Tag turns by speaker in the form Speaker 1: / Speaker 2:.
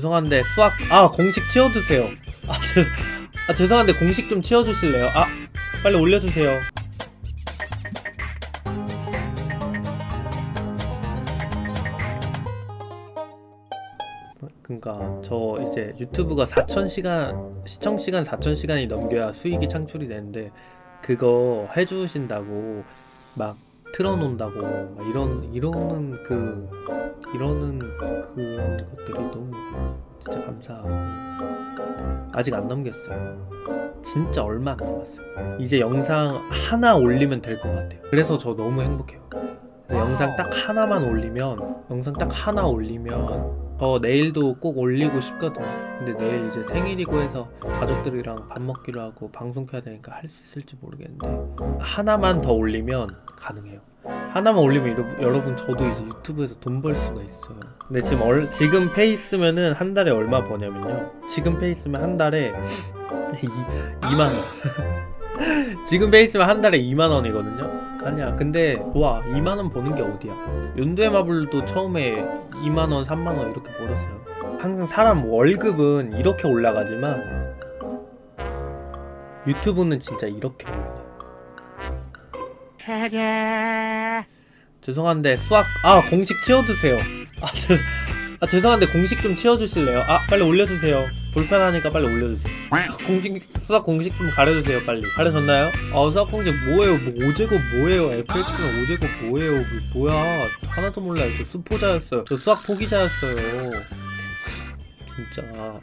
Speaker 1: 죄송한데 수학 아 공식 치워주세요. 아, 죄, 아 죄송한데 공식 좀 치워주실래요? 아 빨리 올려주세요. 그니까 저 이제 유튜브가 4,000시간 시청 시간 4,000시간이 넘겨야 수익이 창출이 되는데 그거 해주신다고 막 틀어놓는다고 막 이런 이러는 그 이러는 그런 것들이 너무 진짜 감사하고 아직 안 넘겼어요. 진짜 얼마 안 남았어요. 이제 영상 하나 올리면 될 것 같아요. 그래서 저 너무 행복해요. 영상 딱 하나만 올리면 영상 딱 하나 올리면 저 내일도 꼭 올리고 싶거든요. 근데 내일 이제 생일이고 해서 가족들이랑 밥 먹기로 하고 방송 켜야 되니까 할 수 있을지 모르겠는데 하나만 더 올리면 가능해요. 하나만 올리면 여러분, 저도 이제 유튜브에서 돈 벌 수가 있어요. 근데 지금 얼, 지금 페이스면은 한 달에 얼마 버냐면요. 지금 페이스면 한 달에 2, 2만 원. 지금 페이스면 한 달에 2만 원이거든요. 아니야. 근데 와 2만 원 버는 게 어디야? 연두의 마블도 처음에 2만 원, 3만 원 이렇게 벌었어요. 항상 사람 월급은 이렇게 올라가지만 유튜브는 진짜 이렇게 올라가요. 죄송한데 수학 아 공식 치워주세요. 아, 죄, 아 죄송한데 공식 좀 치워주실래요? 아 빨리 올려주세요. 불편하니까 빨리 올려주세요. 공식 수학 공식 좀 가려주세요 빨리. 가려졌나요? 아 수학 공식 뭐예요? 뭐 오제곱 뭐예요? fx는 오제곱 뭐예요? 그 뭐야? 하나도 몰라요. 저 수포자였어요. 저 수학 포기자였어요. 진짜